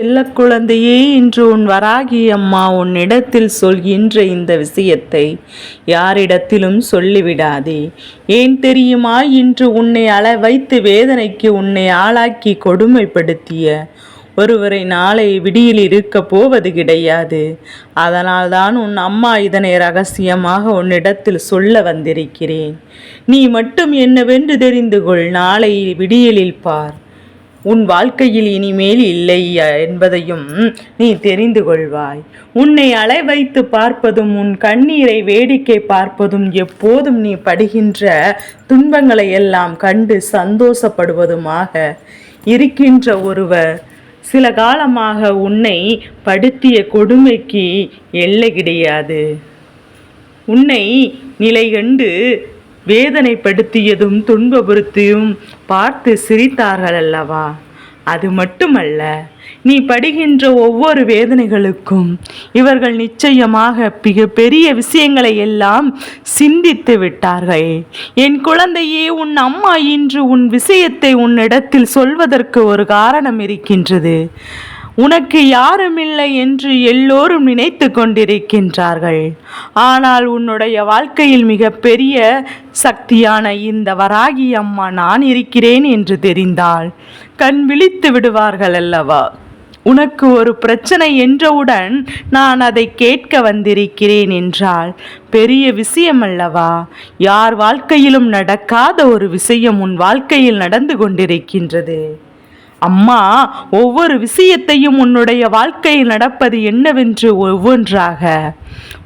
செல்ல குழந்தையே இன்று உன் வராகி அம்மா உன்னிடத்தில் சொல்கின்ற இந்த விஷயத்தை யாரிடத்திலும் சொல்லிவிடாதே. ஏன் தெரியுமா? இன்று உன்னை அள வைத்து வேதனைக்கு உன்னை ஆளாக்கி கொடுமைப்படுத்திய ஒருவரை நாளை விடியில் இருக்க போவது கிடையாது. அதனால்தான் உன் அம்மா இதனை ரகசியமாக உன்னிடத்தில் சொல்ல வந்திருக்கிறேன். நீ மட்டும் என்னவென்று தெரிந்து கொள். நாளை விடியலில் பார். உன் வாழ்க்கையில் இனிமேல் இல்லை என்பதையும் நீ தெரிந்து கொள்வாய். உன்னை அலை வைத்து பார்ப்பதும் உன் கண்ணீரை வேடிக்கை பார்ப்பதும் எப்போதும் நீ படுகின்ற துன்பங்களை எல்லாம் கண்டு சந்தோஷப்படுவதுமாக இருக்கின்ற ஒருவர் சில காலமாக உன்னை படுத்திய கொடுமைக்கு எல்லை கிடையாது. உன்னை நிலை கண்டு வேதனைப்படுத்தியதும் துன்பப்படுத்தியும் பார்த்து சிரித்தார்கள் அல்லவா அது மட்டுமல்ல நீ படுகின்ற ஒவ்வொரு வேதனைகளுக்கும் இவர்கள் நிச்சயமாக மிக பெரிய விஷயங்களை எல்லாம் சிந்தித்து விட்டார்கள். என் குழந்தையே உன் அம்மா இன்று உன் விஷயத்தை உன்னிடத்தில் சொல்வதற்கு ஒரு காரணம் இருக்கின்றது. உனக்கு யாருமில்லை என்று எல்லோரும் நினைத்து கொண்டிருக்கின்றார்கள். ஆனால் உன்னுடைய வாழ்க்கையில் மிக பெரிய சக்தியான இந்த வராகி அம்மா நான் இருக்கிறேன் என்று தெரிந்தால் கண் விழித்து விடுவார்கள் அல்லவா? உனக்கு ஒரு பிரச்சனை என்றவுடன் நான் அதை கேட்க வந்திருக்கிறேன் என்றால் பெரிய விஷயம் அல்லவா? யார் வாழ்க்கையிலும் நடக்காத ஒரு விஷயம் உன் வாழ்க்கையில் நடந்து கொண்டிருக்கின்றது. அம்மா ஒவ்வொரு விஷயத்தையும் உன்னுடைய வாழ்க்கையில் நடப்பது என்னவென்று ஒவ்வொன்றாக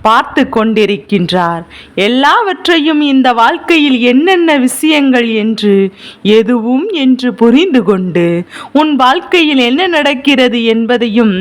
பார்த்து கொண்டிருக்கின்றார். எல்லாவற்றையும் இந்த வாழ்க்கையில் என்னென்ன விஷயங்கள் என்று எதுவும் என்று புரிந்து கொண்டு உன் வாழ்க்கையில் என்ன நடக்கிறது என்பதையும்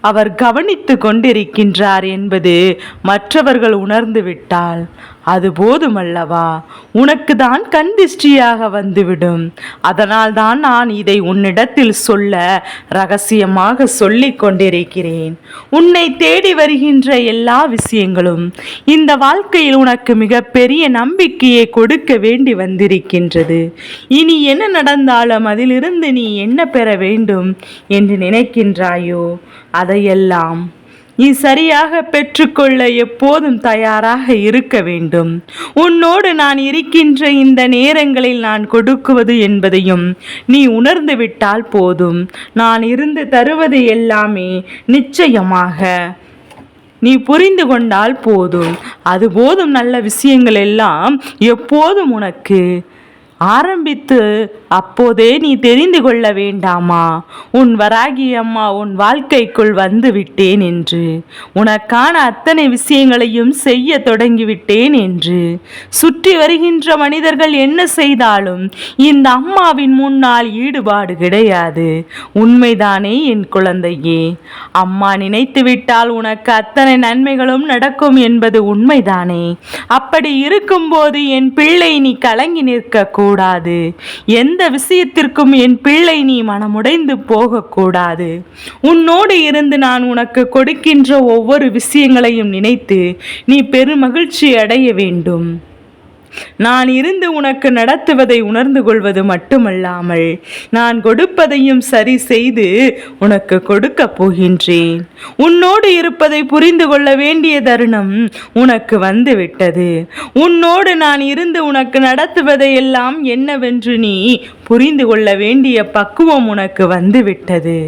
அவர் கவனித்து கொண்டிருக்கின்றார் என்பது மற்றவர்கள் உணர்ந்து விட்டால் அது போதுமல்லவா? உனக்கு தான் கண் திஷ்டியாக வந்துவிடும். அதனால் தான் நான் இதை உன்னிடத்தில் சொல்ல ரகசியமாக சொல்லிக் கொண்டிருக்கிறேன். உன்னை தேடி வருகின்ற எல்லா விஷயங்களும் இந்த வாழ்க்கையில் உனக்கு மிகப்பெரிய நம்பிக்கையை கொடுக்க வேண்டி வந்திருக்கின்றது. இனி என்ன நடந்தாலும் அதிலிருந்து நீ என்ன பெற வேண்டும் என்று நினைக்கின்றாயோ? அதையெல்லாம் நீ சரியாக பெற்றுக்கொள்ள எப்போதும் தயாராக இருக்க வேண்டும். உன்னோடு நான் இருக்கின்ற இந்த நேரங்களில் நான் கொடுக்குவது என்பதையும் நீ உணர்ந்து விட்டால் போதும். நான் இருந்து தருவது எல்லாமே நிச்சயமாக நீ புரிந்து கொண்டால் போதும். அது போதும் நல்ல விஷயங்கள் எல்லாம் எப்போதும் உனக்கு ஆரம்பித்து அப்போதே நீ தெரிந்து கொள்ள வேண்டாமா? உன் வராகி அம்மா உன் வாழ்க்கைக்குள் வந்து விட்டேன் என்று. உனக்கான அத்தனை விஷயங்களையும் செய்ய தொடங்கிவிட்டேன் என்று. சுற்றி வருகின்ற மனிதர்கள் என்ன செய்தாலும் இந்த அம்மாவின் முன்னால் ஈடுபாடு கிடையாது. உண்மைதானே என் குழந்தையே. அம்மா நினைத்து விட்டால் உனக்கு அத்தனை நன்மைகளும் நடக்கும் என்பது உண்மைதானே. அப்படி இருக்கும்போது என் பிள்ளை நீ கலங்கி நிற்க கூடாது எந்த விஷயத்திற்கும் என் பிள்ளை நீ மனமுடைந்து போகக்கூடாது. உன்னோடு இருந்து நான் உனக்கு கொடுக்கின்ற ஒவ்வொரு விஷயங்களையும் நினைத்து நீ பெருமகிழ்ச்சி அடைய வேண்டும். நான் இருந்து உனக்கு நடத்துவதை உணர்ந்து கொள்வது மட்டுமல்லாமல் நான் கொடுப்பதையும் சரி செய்து உனக்கு கொடுக்கப் போகின்றேன். உன்னோடு இருப்பதை புரிந்து கொள்ள வேண்டிய தருணம் உனக்கு வந்துவிட்டது. உன்னோடு நான் இருந்து உனக்கு நடத்துவதை எல்லாம் என்னவென்று நீ புரிந்து கொள்ள வேண்டிய பக்குவம் உனக்கு வந்துவிட்டது.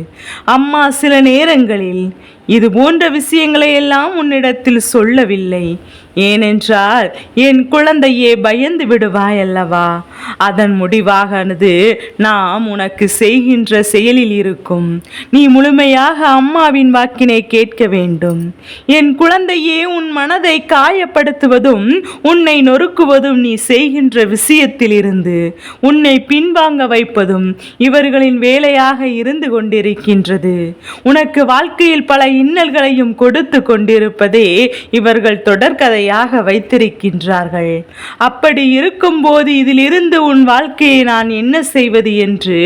அம்மா சில நேரங்களில் இது போன்ற விஷயங்களை எல்லாம் உன்னிடத்தில் சொல்லவில்லை. ஏனென்றால் என் குழந்தையே பயந்து விடுவாய் அல்லவா அதன் முடிவாகனது நாம் உனக்கு செய்கின்ற செயலில் இருக்கும். நீ முழுமையாக அம்மாவின் வாக்கினை கேட்க வேண்டும். என் குழந்தையே உன் மனதை காயப்படுத்துவதும் உன்னை நொறுக்குவதும் நீ செய்கின்ற விஷயத்திலிருந்து உன்னை பின்வாங்க வைப்பதும் இவர்களின் வேலையாக இருந்து கொண்டிருக்கின்றது. உனக்கு வாழ்க்கையில் பல இன்னல்களையும் கொடுத்து கொண்டிருப்பதே இவர்கள் தொடர்கதையாக வைத்திருக்கின்றார்கள். அப்படி இருக்கும்போது இதிலிருந்து உன் வாழ்க்கையை நான் என்ன செய்வது என்று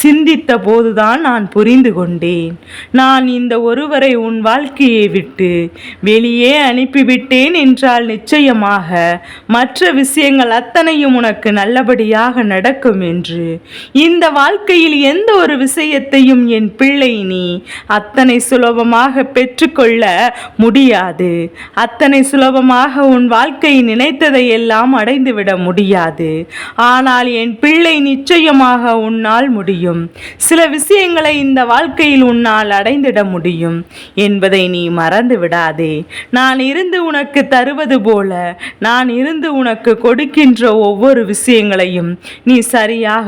சிந்தித்த போதுதான் நான் புரிந்து கொண்டேன். நான் இந்த ஒருவரை உன் வாழ்க்கையை விட்டு வெளியே அனுப்பிவிட்டேன் என்றால் நிச்சயமாக மற்ற விஷயங்கள் அத்தனையும் உனக்கு நல்லபடியாக நடக்கும் என்று என்று. இந்த வாழ்க்கையில் எந்த ஒரு விஷயத்தையும் என் பிள்ளை நீ அத்தனை சுலபமாக பெற்றுக்கொள்ள முடியாது. அத்தனை சுலபமாக உன் வாழ்க்கை நினைத்ததை எல்லாம் அடைந்துவிட முடியாது. ஆனால் என் பிள்ளை நிச்சயமாக உன்னால் முடியும். சில விஷயங்களை இந்த வாழ்க்கையில் உன்னால் அடைந்திட முடியும் என்பதை நீ மறந்து விடாதே. நான் இருந்து உனக்கு தருவது போல நான் இருந்து உனக்கு கொடுக்கின்ற ஒவ்வொரு விஷயங்களையும் நீ சரியாக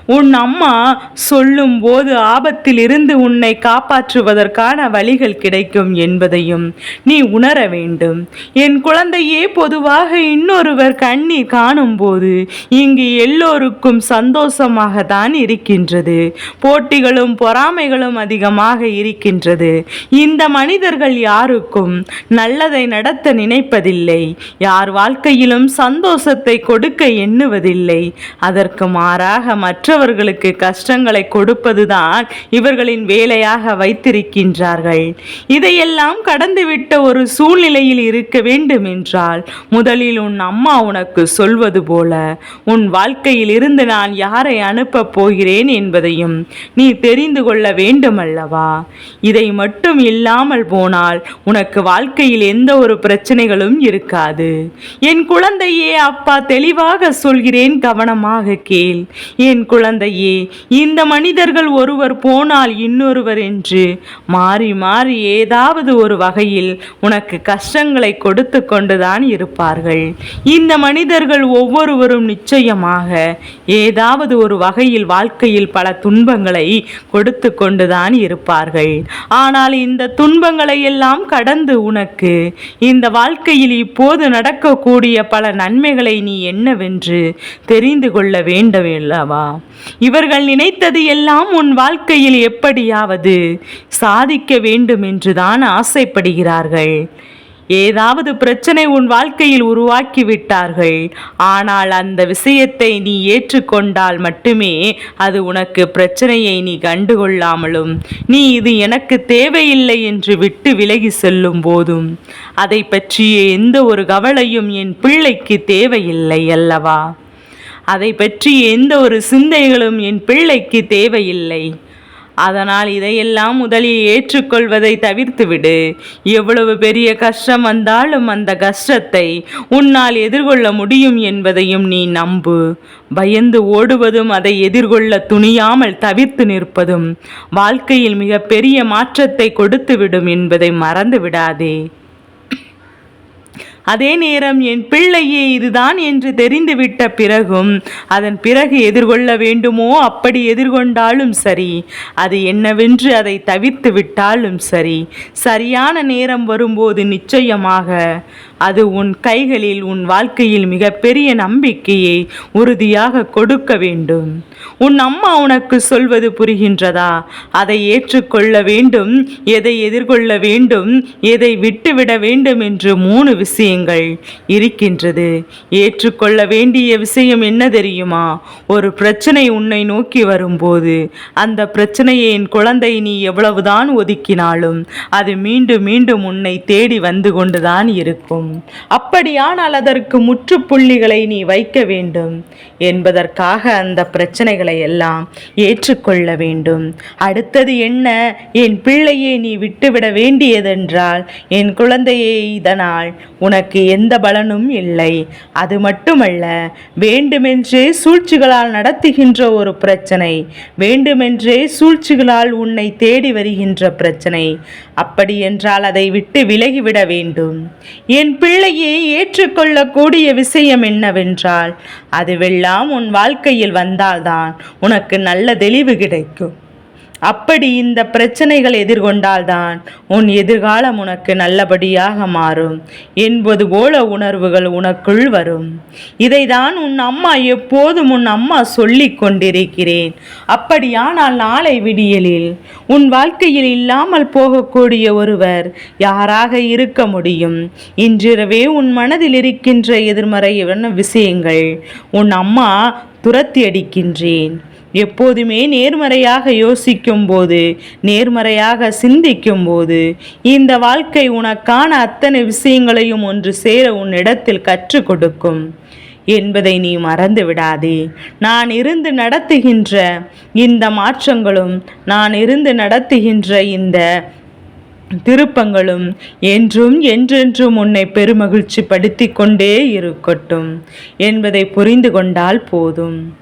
உன் அம்மா சொல்லும் போது ஆபத்தில் இருந்து உன்னை காப்பாற்றுவதற்கான வழிகள் கிடைக்கும் என்பதையும் நீ உணர வேண்டும். என் குழந்தையே பொதுவாக இன்னொருவர் கண்ணீர் காணும்போது இங்கு எல்லோருக்கும் சந்தோஷமாக தான் இருக்கின்றது. போட்டிகளும் பொறாமைகளும் அதிகமாக இருக்கின்றது. இந்த மனிதர்கள் யாருக்கும் நல்லதை நடத்த நினைப்பதில்லை. யார் வாழ்க்கையிலும் சந்தோஷத்தை கொடுக்க எண்ணுவதில்லை. அதற்கு மாறாக மற்றவர்களுக்கு கஷ்டங்களை கொடுப்பதுதான் இவர்களின் வேலையாக வைத்திருக்கின்றார்கள். இதையெல்லாம் கடந்துவிட்ட ஒரு சூழ்நிலையில் இருக்க வேண்டும் என்றால் முதலில் உன் அம்மா உனக்கு சொல்வது போல உன் வாழ்க்கையில் இருந்து நான் யாரை அனுப்பப் போகிறேன் என்பதையும் நீ தெரிந்து கொள்ள வேண்டுமல்லவா? இதை மட்டும் இல்லாமல் போனால் உனக்கு வாழ்க்கையில் எந்த ஒரு பிரச்சனைகளும் இருக்காது. என் குழந்தையே அப்பா தெளிவாக சொல்கிறேன் கவனமாக கேள். என் குழந்தையே இந்த மனிதர்கள் ஒருவர் போனால் இன்னொருவர் என்று. மாறி மாறி ஏதாவது ஒரு வகையில் உனக்கு கஷ்டங்களை கொடுத்து கொண்டுதான் இருப்பார்கள். இந்த மனிதர்கள் ஒவ்வொருவரும் நிச்சயமாக ஏதாவது ஒரு வகையில் வாழ்க்கையில் பல துன்பங்களை கொடுத்து கொண்டுதான் இருப்பார்கள். ஆனால் இந்த துன்பங்களை எல்லாம் கடந்து உனக்கு இந்த வாழ்க்கையில் இப்போது நடக்கக்கூடிய பல நன்மைகளை நீ என்னவென்று தெரிந்து கொள்ள வேண்டும் இவர்கள் நினைத்தது எல்லாம் உன் வாழ்க்கையில் எப்படியாவது சாதிக்க வேண்டும் என்றுதான் ஆசைப்படுகிறார்கள். ஏதாவது பிரச்சனை உன் வாழ்க்கையில் உருவாக்கி விட்டார்கள். ஆனால் அந்த விஷயத்தை நீ ஏற்றுக்கொண்டால் மட்டுமே அது உனக்கு பிரச்சனையை நீ கண்டுகொள்ளாமலும் நீ இது எனக்கு தேவையில்லை என்று விட்டு விலகி செல்லும் போதும். அதை பற்றிய எந்த ஒரு கவலையும் என் பிள்ளைக்கு தேவையில்லை அல்லவா? அதை பற்றி எந்த ஒரு சிந்தைகளும் என் பிள்ளைக்கு தேவையில்லை. அதனால் இதையெல்லாம் முதலில் ஏற்றுக்கொள்வதை தவிர்த்துவிடு. எவ்வளவு பெரிய கஷ்டம் வந்தாலும் அந்த கஷ்டத்தை உன்னால் எதிர்கொள்ள முடியும் என்பதையும் நீ நம்பு. பயந்து ஓடுவதும் அதை எதிர்கொள்ள துணியாமல் தவிர்த்து நிற்பதும் வாழ்க்கையில் மிக பெரிய மாற்றத்தை கொடுத்துவிடும் என்பதை மறந்து விடாதே அதே நேரம் என் பிள்ளையே இதுதான் என்று தெரிந்துவிட்ட பிறகும் அதன் பிறகு எதிர்கொள்ள வேண்டுமோ அப்படி எதிர்கொண்டாலும் சரி. அது என்னவென்று அதை தவிர்த்து விட்டாலும் சரி. சரியான நேரம் வரும்போது நிச்சயமாக அது உன் கைகளில் உன் வாழ்க்கையில் மிகப்பெரிய நம்பிக்கையை உறுதியாக கொடுக்க வேண்டும். உன் அம்மா உனக்கு சொல்வது புரிகின்றதா? அதை ஏற்றுக்கொள்ள வேண்டும் எதை எதிர்கொள்ள வேண்டும் எதை விட்டுவிட வேண்டும் என்று மூணு விஷயங்கள் இருக்கின்றது. ஏற்றுக்கொள்ள வேண்டிய விஷயம் என்ன தெரியுமா? ஒரு பிரச்சனை உன்னை நோக்கி வரும்போது அந்த பிரச்சனையை என் குழந்தை நீ எவ்வளவுதான் ஒதுக்கினாலும் அது மீண்டும் மீண்டும் உன்னை தேடி வந்து கொண்டுதான் இருக்கும். அப்படியானால் அதற்கு முற்றுப்புள்ளிகளை நீ வைக்க வேண்டும். என்பதற்காக அந்த பிரச்சனைகளை எல்லாம் ஏற்றுக்கொள்ள வேண்டும். அடுத்தது என்ன? என் பிள்ளையை நீ விட்டுவிட வேண்டியதென்றால் என் குழந்தையை இதனால் உனக்கு எந்த பலனும் இல்லை. அது மட்டுமல்ல வேண்டுமென்றே சூழ்ச்சிகளால் நடத்துகின்ற ஒரு பிரச்சனை வேண்டுமென்றே சூழ்ச்சிகளால் உன்னை தேடி வருகின்ற பிரச்சனை அப்படி என்றால் அதை விட்டு விலகிவிட வேண்டும். என் பிள்ளையை ஏற்றுக்கொள்ளக்கூடிய விஷயம் என்னவென்றால் அதுவெல்லாம் உன் வாழ்க்கையில் வந்தால்தான் உனக்கு நல்ல தெளிவு கிடைக்கும். அப்படி இந்த பிரச்சனைகள் எதிர்கொண்டால்தான் உன் எதிர்காலம் உனக்கு நல்லபடியாக மாறும். என்பது போல உணர்வுகள் உனக்குள் வரும். இதைதான் உன் அம்மா எப்போதும் உன் அம்மா சொல்லிக் கொண்டிருக்கிறேன். அப்படியானால் நாளை விடியலில் உன் வாழ்க்கையில் இல்லாமல் போகக்கூடிய ஒருவர் யாராக இருக்க முடியும்? இன்றிரவே உன் மனதில் இருக்கின்ற எதிர்மறையான விஷயங்கள்? உன் அம்மா துரத்தி அடிக்கின்றேன். எப்போதுமே நேர்மறையாக யோசிக்கும் போது நேர்மறையாக சிந்திக்கும் போது இந்த வாழ்க்கை உனக்கான அத்தனை விஷயங்களையும் ஒன்று சேர உன்னிடத்தில் கற்றுக் கொடுக்கும். என்பதை நீ மறந்து விடாதே. நான் இருந்து நடத்துகின்ற இந்த மாற்றங்களும் நான் இருந்து நடத்துகின்ற இந்த திருப்பங்களும் என்றும் என்றென்றும் உன்னை பெருமகிழ்ச்சி படுத்தி கொண்டே இருக்கட்டும் என்பதை புரிந்து கொண்டால் போதும்.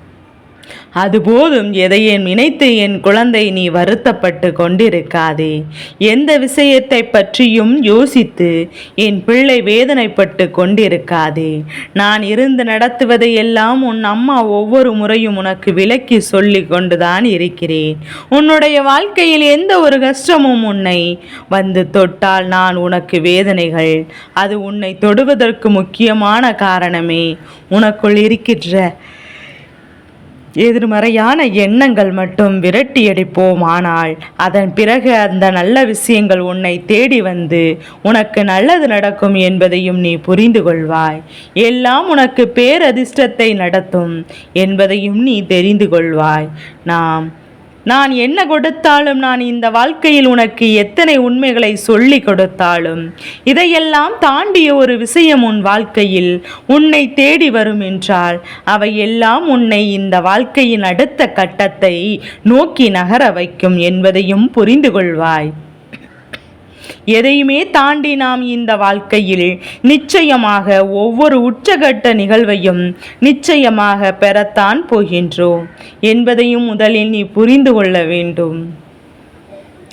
அதுபோதும் எதையே நினைத்து என் குழந்தை நீ வருத்தப்பட்டு கொண்டிருக்காதே? எந்த விஷயத்தை பற்றியும் யோசித்து என் பிள்ளை வேதனைப்பட்டு கொண்டிருக்காதே. நான் இருந்து நடத்துவதை எல்லாம் உன் அம்மா ஒவ்வொரு முறையும் உனக்கு விலக்கி சொல்லி கொண்டுதான் இருக்கிறேன். உன்னுடைய வாழ்க்கையில் எந்த ஒரு கஷ்டமும் உன்னை வந்து தொட்டால் நான் உனக்கு வேதனைகள். அது உன்னை தொடுவதற்கு முக்கியமான காரணமே உனக்குள் இருக்கின்ற எதிர்மறையான எண்ணங்கள் மட்டும் விரட்டியடிப்போம் ஆனால் அதன் பிறகு அந்த நல்ல விஷயங்கள் உன்னை தேடி வந்து உனக்கு நல்லது நடக்கும் என்பதையும் நீ புரிந்து கொள்வாய். எல்லாம் உனக்கு பேரதிர்ஷ்டத்தை நடத்தும் என்பதையும் நீ தெரிந்து கொள்வாய். நாம் நான் என்ன கொடுத்தாலும் நான் இந்த வாழ்க்கையில் உனக்கு எத்தனை உண்மைகளை சொல்லி கொடுத்தாலும் இதையெல்லாம் தாண்டிய ஒரு விஷயம் உன் வாழ்க்கையில் உன்னை தேடி வரும் என்றால் அவை எல்லாம் உன்னை இந்த வாழ்க்கையின் அடுத்த கட்டத்தை நோக்கி நகர வைக்கும் என்பதையும் புரிந்து கொள்வாய். எதையுமே தாண்டி நாம் இந்த வாழ்க்கையில் நிச்சயமாக ஒவ்வொரு உச்சகட்ட நிகழ்வையும் நிச்சயமாக பெறத்தான் போகின்றோம் என்பதையும் முதலில் நீ புரிந்து கொள்ள வேண்டும்.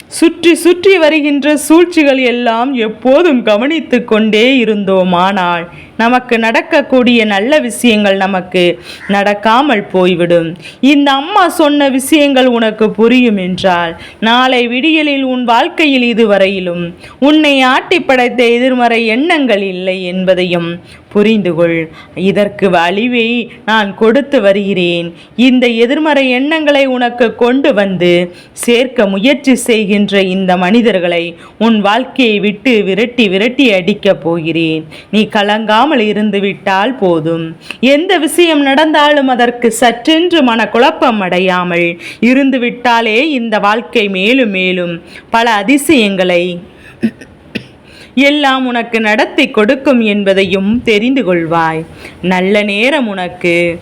சுற்றி சுற்றி வருகின்ற சூழ்ச்சிகள் எல்லாம் எப்போதும் கவனித்து கொண்டே இருந்தோமானால் நமக்கு நடக்கக்கூடிய நல்ல விஷயங்கள் நமக்கு நடக்காமல் போய்விடும். இந்த அம்மா சொன்ன விஷயங்கள் உனக்கு புரியும் என்றால் நாளை விடியலில் உன் வாழ்க்கையில் இதுவரையிலும் உன்னை ஆட்டி படைத்த எதிர்மறை எண்ணங்கள் இல்லை என்பதையும் புரிந்து கொள் இதற்கு வழிவை நான் கொடுத்து வருகிறேன். இந்த எதிர்மறை எண்ணங்களை உனக்கு கொண்டு வந்து சேர்க்க முயற்சி செய்கின்ற இந்த மனிதர்களை உன் வாழ்க்கையை விட்டு விரட்டி விரட்டி அடிக்கப் போகிறேன். நீ கலங்கா இருந்து இருந்துவிட்டால் போதும். எந்த விஷயம் நடந்தாலும் அதற்கு சற்றென்று மனக்குழப்பம் அடையாமல் இருந்து விட்டாலே இந்த வாழ்க்கை மேலும் மேலும் பல அதிசயங்களை எல்லாம் உனக்கு நடத்தி கொடுக்கும் என்பதையும் தெரிந்து கொள்வாய். நல்ல நேரம் உனக்கு.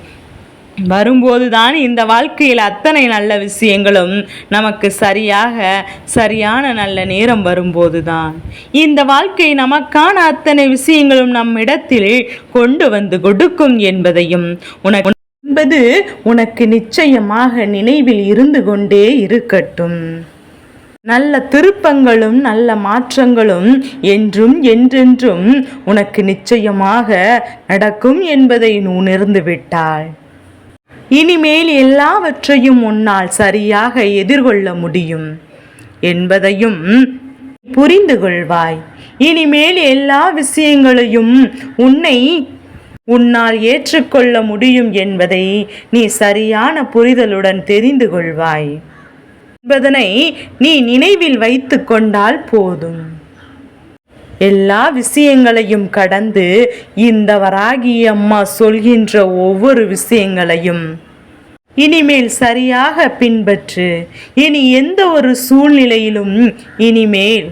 வரும்போதுதான் இந்த வாழ்க்கையில் அத்தனை நல்ல விஷயங்களும் நமக்கு சரியாக சரியான நல்ல நேரம் வரும்போதுதான். இந்த வாழ்க்கை நமக்கான அத்தனை விஷயங்களும் நம்மிடத்தில் கொண்டு வந்து கொடுக்கும் என்பதையும் உனக்கு என்பது உனக்கு நிச்சயமாக நினைவில் இருந்து கொண்டே இருக்கட்டும். நல்ல திருப்பங்களும் நல்ல மாற்றங்களும் என்றும் என்றென்றும் உனக்கு நிச்சயமாக நடக்கும் என்பதை நீ உணர்ந்து விட்டாள் இனிமேல் எல்லாவற்றையும் உன்னால் சரியாக எதிர்கொள்ள முடியும் என்பதையும் புரிந்து கொள்வாய். இனிமேல் எல்லா விஷயங்களையும் உன்னை உன்னால் ஏற்றுக்கொள்ள முடியும் என்பதை நீ சரியான புரிதலுடன் தெரிந்து கொள்வாய். என்பதனை நீ நினைவில் வைத்து கொண்டால் போதும். எல்லா விஷயங்களையும் கடந்து இந்த வராகி அம்மா சொல்கின்ற ஒவ்வொரு விஷயங்களையும் இனிமேல் சரியாக பின்பற்று. இனி எந்த ஒரு சூழ்நிலையிலும் இனிமேல்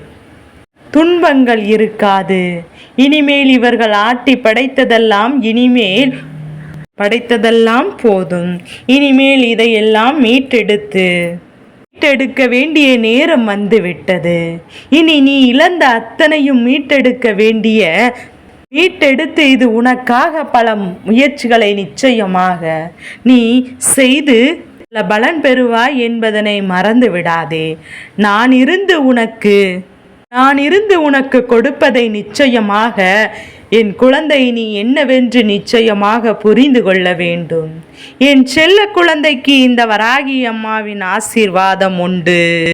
துன்பங்கள் இருக்காது. இனிமேல் இவர்கள் ஆட்டி படைத்ததெல்லாம் இனிமேல் படைத்ததெல்லாம் போதும். இனிமேல் இதையெல்லாம் மீட்டெடுத்து மீட்டெடுக்க வேண்டிய நேரம் வந்துவிட்டது. இனி நீ இழந்த அத்தனையும் மீட்டெடுக்க வேண்டிய மீட்டெடுத்து இது உனக்காக பல முயற்சிகளை நிச்சயமாக. நீ செய்து பலன் பெறுவாய் என்பதனை மறந்து விடாதே நான் இருந்து உனக்கு நான் இருந்து உனக்கு கொடுப்பதை நிச்சயமாக என் குழந்தை நீ என்னவென்று நிச்சயமாக புரிந்து கொள்ள வேண்டும். என் செல்ல குழந்தைக்கு இந்த வராகி அம்மாவின் ஆசீர்வாதம் உண்டு.